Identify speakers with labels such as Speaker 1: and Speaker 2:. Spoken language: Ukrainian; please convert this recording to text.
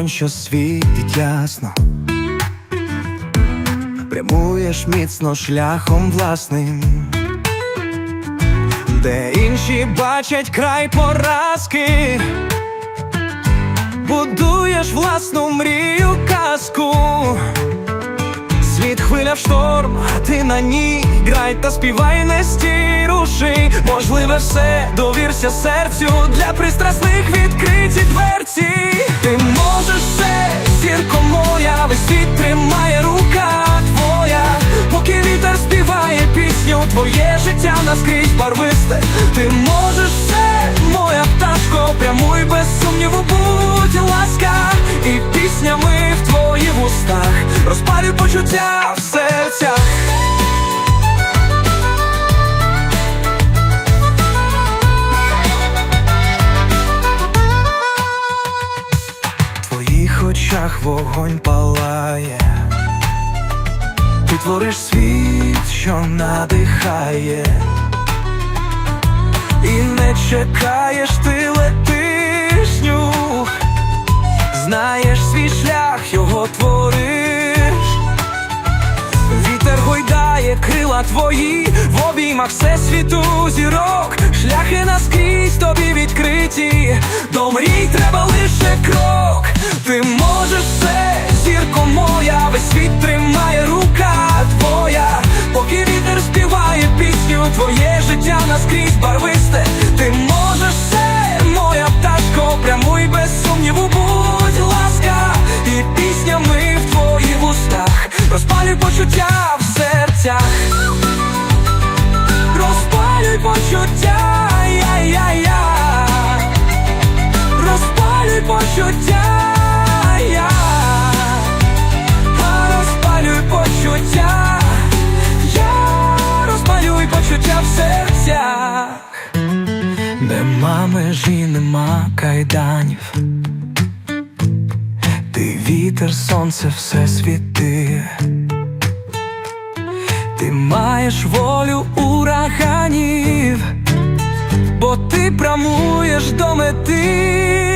Speaker 1: вогонь, що світить ясно. Прямуєш міцно шляхом власним, де інші бачать край поразки, будуєш власну мрію казку. Хвиля в шторм, а ти на ній. Грай та співай, не стій, руши Можливе все, довірся серцю. Для пристрасних відкриті дверці. Ти можеш все, зірко моя, весь світ тримає рука твоя, поки вітер співає пісню, твоє життя наскрізь барвисте. Ти можеш все, моя пташко, прямуй без сумніву, будь ласка, і піснями в твоїх устах розпалюй почуття очах вогонь палає, ти твориш світ, що надихає, і не чекаєш, ти летиш нюх, знаєш свій шлях, його твориш. Вітер гойдає крила твої, в обіймах всесвіту зірок, шляхи наскрізь тобі відкриті, до мрій треба лише крок. Ти можеш все, зірко моя, весь світ тримає рука межі, нема кайданів. Ти вітер, сонце, все світи. Ти маєш волю ураганів, бо ти прямуєш до мети.